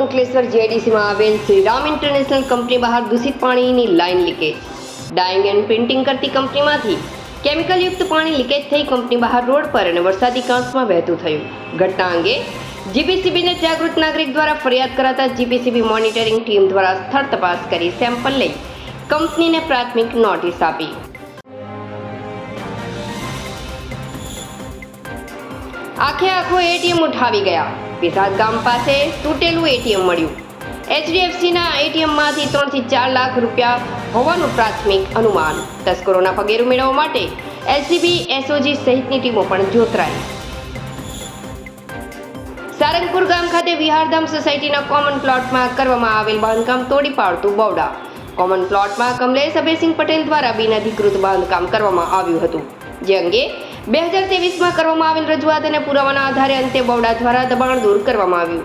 અંકલેશ્વર જેડીસીમાં આવેલ Shriram international company બહાર દૂષિત પાણીની line leakage dyeing and printing કરતી કંપનીમાંથી કેમિકલયુક્ત પાણી લીકેજ થઈ કંપની બહાર રોડ પર અને વરસાદી કાંસમાં વહેતું થયું. ઘટના અંગે જીપીસીબીને જાગૃત નાગરિક દ્વારા ફરિયાદ કરાતા જીપીસીબી મોનિટરિંગ ટીમ દ્વારા સ્થળ તપાસ કરી સેમ્પલ લઈ કંપનીને પ્રાથમિક નોટિસ આપી. આખે આખો એટીએમ ઉઠાવી ગયા. વિસાદ ગામ પાસે તૂટેલું એટીએમ મળ્યું. એચડીએફસીના એટીએમમાંથી ત્રણથી ચાર લાખ રૂપિયા હોવાનું પ્રાથમિક અનુમાન. તસ્કરોના પગેરું મેળવવા માટે એલસીબી એસઓજી સહિતની ટીમો પણ જોતરાઈ. સારંગપુર ગામ ખાતે વિહારધામ સોસાયટીના કોમન પ્લોટમાં કરવામાં આવેલ બાંધકામ તોડી પાડતું બવડા કોમન પ્લોટમાં કમલેશ અભયસિંહ પટેલ દ્વારા બિનઅધિકૃત બાંધકામ કરવામાં આવ્યું હતું. જે અંગે બે હજાર તેવીસમાં કરવામાં આવેલ રજૂઆત અને પુરાવાના આધારે અંતે બવડા દ્વારા દબાણ દૂર કરવામાં આવ્યું.